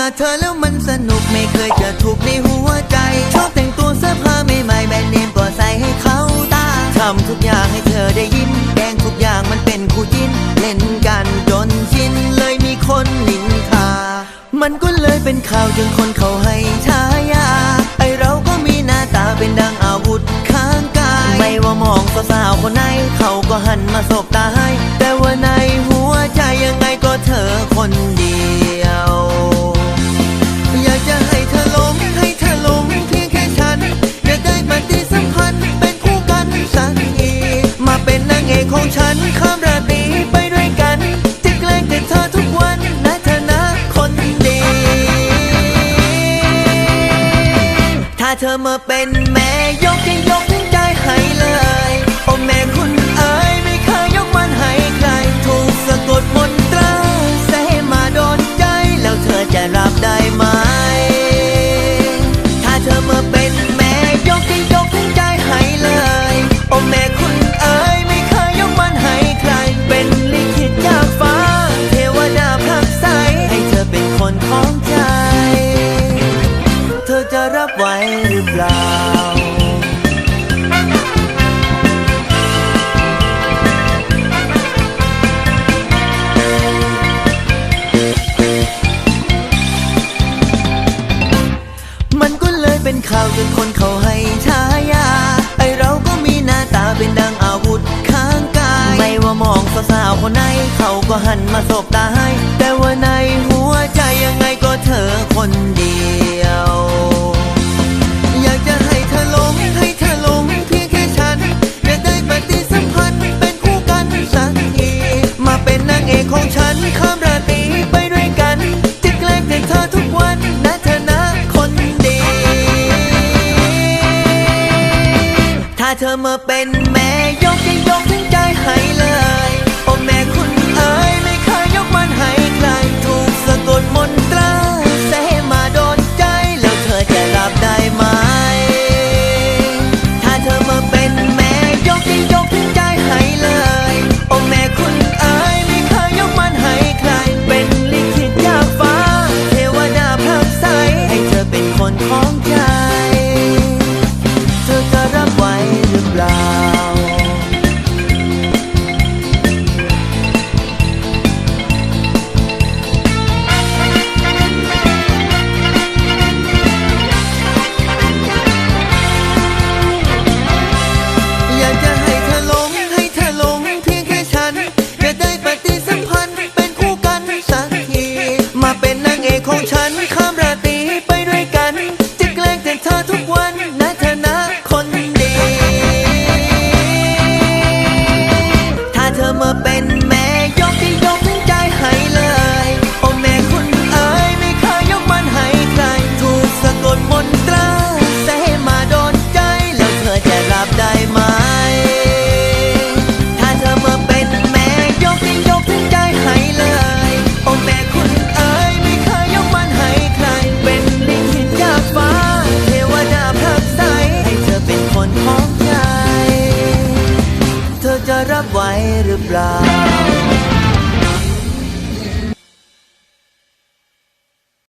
น้เธอแล้วมันสนุกไม่เคยจะถูกในหัวใจ ชอบแต่งตัวเสื้อผ้าใหม่ๆแบรนด์เนมก็ใส่ให้เขาตาทำทุกอย่างให้เธอได้ยินแดงทุกอย่างมันเป็นคู่จิ้น เล่นกันจนชินเลยมีคนนินทา มันก็เลยเป็นข่าวจนคนเขาให้ฉายาไอเราก็มีหน้าตาเป็นดังอาวุธข้างกาย ไม่ว่ามองสาวๆคนไหนเขา ฉันข้ามราตรีไปด้วยกันจะแกล้งกับเธอทุกวันนะธนะคนดี ถ้าเธอมาเป็นแม่ยกให้ยกใจให้เลย โอ้แม่คุณ ไว้หรือเปล่า มันก็เลยเป็นข่าวจนคนเขาให้ทายา ไอเราก็มีหน้าตาเป็นดังอาวุธข้างกาย ไม่ว่ามองสาวๆคนไหนเขาก็หันมาสบาเธอมาเป็นแม่ยกใจยกทั้งใจให้เลยโอ้แม่ ฉันค รับไว้หรือเปล่า